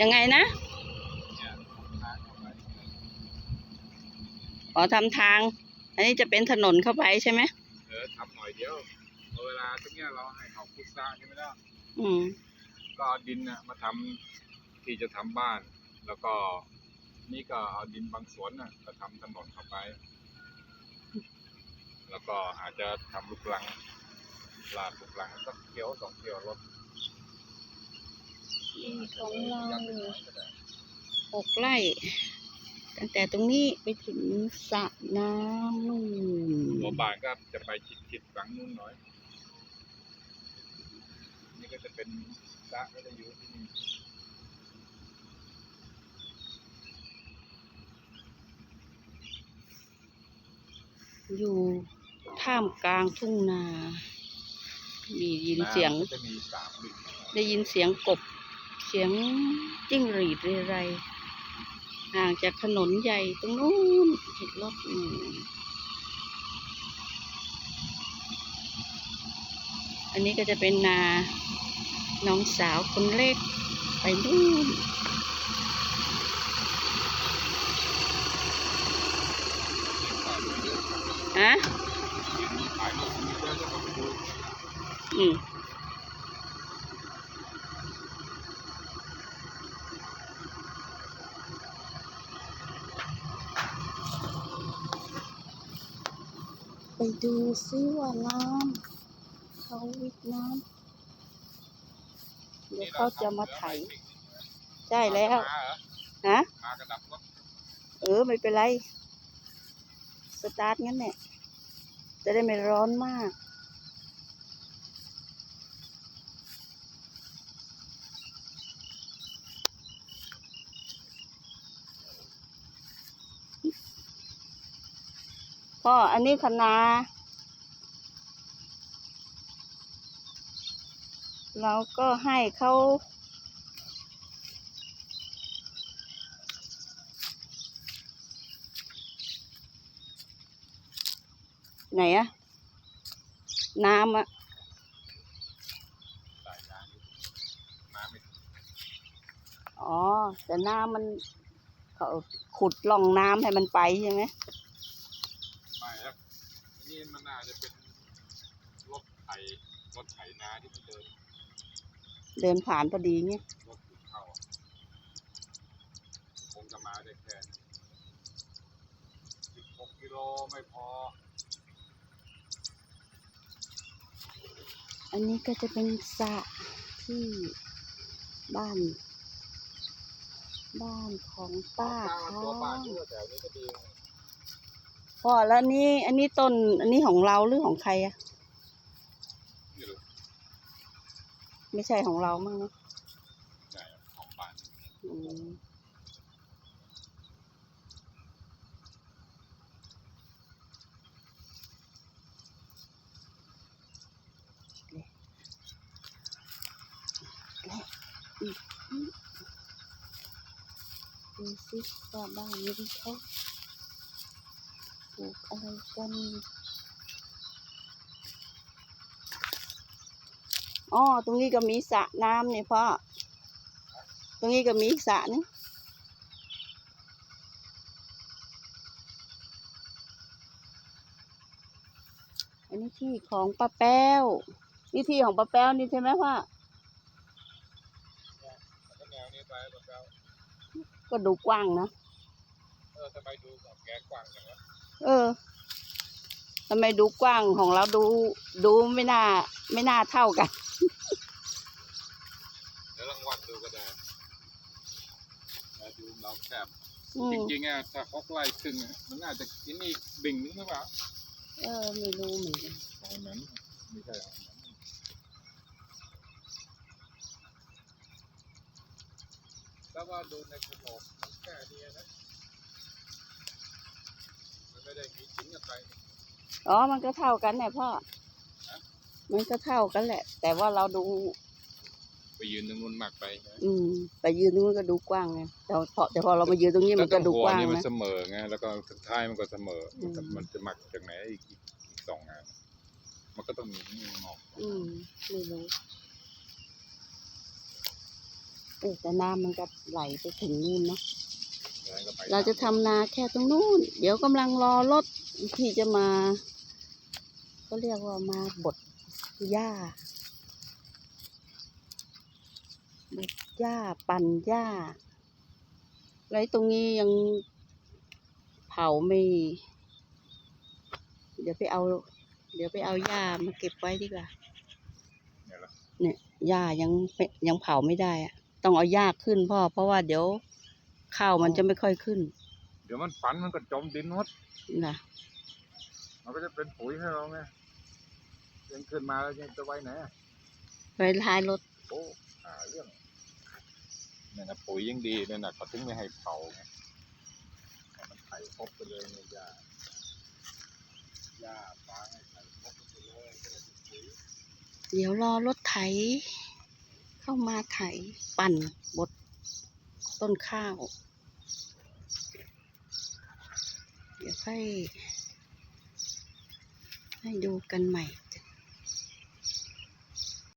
ยังไงนะเนี่ยทางเข้าไปอ๋อทำทาง อันนี้จะเป็นถนนเข้าไปใช่ไหมเออทำหน่อยเดียวพอเวลาตรงเนี้ยเราให้เขาพุทธะใช่ไหมล่ะอืมก็เอาดินน่ะมาทำที่จะทำบ้าน แล้วก็นี่ก็เอาดินบางส่วนน่ะก็ทำถนนเข้าไป แล้วก็อาจจะทำลูกลังลาดลูกลังสักเที่ยวสองเที่ยวรถ ของเราหกไร่ตั้งแต่ตรงนี้ไปถึงสระน้ำนู่นหัวบ้านก็จะไปชิดชิดๆฝั่งนู้นหน่อย นี่ก็จะเป็นสระก็จะอยู่ที่นี่อยู่ท่ามกลางทุ่งนา มียินเสียงน้ำก็จะมีสามบินได้ยินเสียงกบ เสียงจิ้งหรีดเรไรห่างจากถนนใหญ่ตรงนู้นเห็นรถอือันนี้ก็จะเป็นนาน้องสาวคนเล็กไปนู่นฮะถ่ายรูปมีเยอะอืม ไปดูซิว่าน้ำเขาวิทน้ำเดี๋ยวเขาจะมาไถใช่แล้วมาเหรอฮะมากระดับรถเออไม่เป็นไร สตาร์ทงั้นแหละจะได้ไม่ร้อนมาก พ่ออันนี้คณะเราก็ให้เขาไหนอะน้ำอะอ๋อ แต่น้ำมันเขาขุดล่องน้ำให้มันไปใช่ไหม นี่มันน่าจะเป็นรถไถรถไถนาที่มันเดินเดินผ่านพอดีเงี้ยรถขุดเข้าอะคงจะมาได้แค่สิบหกกิโลไม่พอ อันนี้ก็จะเป็นสระที่บ้าน บ้านของป้าตั้งเขา ตัวบ้านอยู่แถวนี้ก็ดีนะ พ่อแล้วนี่อันนี้ต้น อันนี้ของเราหรือของใครอะไม่รู้ไม่ใช่ของเรามั้งนะใช่ของบ้านอืมดูสิว่าบ้านนี้เขา ลูกอะไรกันอ๋อตรงนี้ก็มีสระน้ำเนี่ยพ่อ ตรงนี้ก็มีอีกสระนี่อันนี้ที่ของป้าแป้ว นี่ที่ของป้าแป้วนี่ใช่ไหมพ่อแล้วแนวนี้ไปแบบเราก็ดูกว้างนะเออทำไมดูแบบแกกว้างจังวะเออทำไมดูกว้างของเราดูดูไม่น่า ไม่น่าเท่ากันเดี๋ยวรางวัลดูก็ได้มาดูเราแคบอืจมริงๆอะถ้าฮอกไล่ครึ่งอะมันน่าจะกินนี่บิ่งนึงหรือเปล่าเออไม่รู้เหมือนกันตอนนั้นไม่ใช่หรอกแล้วว่าดูในขนมมันแค่นี้นะมัน ไม่ได้มีชิ้นกับใครอ๋อ มันก็เท่ากันแหละพ่อฮะมันก็เท่ากันแหละ แต่ว่าเราดู ไปยืนตรงนู้นมากไปใช่ไหมอืม ไปยืนตรงนู้นก็ดูกว้างไงแต่พอแต่พอเรามายืนตรงนี้มันก็ดูกว้างแล้วตรหัวนี่มันนะ เสมอไงแล้วก็สุดท้ายมันก็เสมออม มันจะหมักจากไหนอีกอีกอีกสองงาน มันก็ต้องมีนี่งอกอืมไม่รู้เออแต่น้ำมันก็ไหลไปถึงนู่นเนาะแล้วก็ไป เราจะทำนาแค่ตรงนู้น เดี๋ยวกำลังรอรถที่จะมา ก็เรียกว่ามาบดหญ้าบดหญ้าปั่นหญ้าไรตรงนี้ยังเผาไม่ เดี๋ยวไปเอา เดี๋ยวไปเอาหญ้ามาเก็บไว้ดีกว่าเนี่ยเหรอเนี่ยหญ้ายังไม่ยังเผาไม่ได้อะต้องเอาหญ้าขึ้นพ่อเพราะว่าเดี๋ยว ข้าวมันจะไม่ค่อยขึ้น เดี๋ยวมันฝันมันก็จมดินหมดนะมันก็จะเป็นปุ๋ยให้เราไงยังขึ้นมาแล้วยังจะไว้ไหนอะไว้ท้ายรถโอ้หาเรื่องเนี่ยนะปุ๋ยยังดีเนี่ยนะเขาถึงไม่ให้เผาไงให้มันไถครบไปเลยเนี่ยหญ้าหญ้าฟางให้ไถครบไปเลยก็เลยเป็นปุ๋ยเดี๋ยวรอรถไถ เข้ามาไถปั่นบด ต้นข้าว เดี๋ยวค่อยให้ดูกันใหม่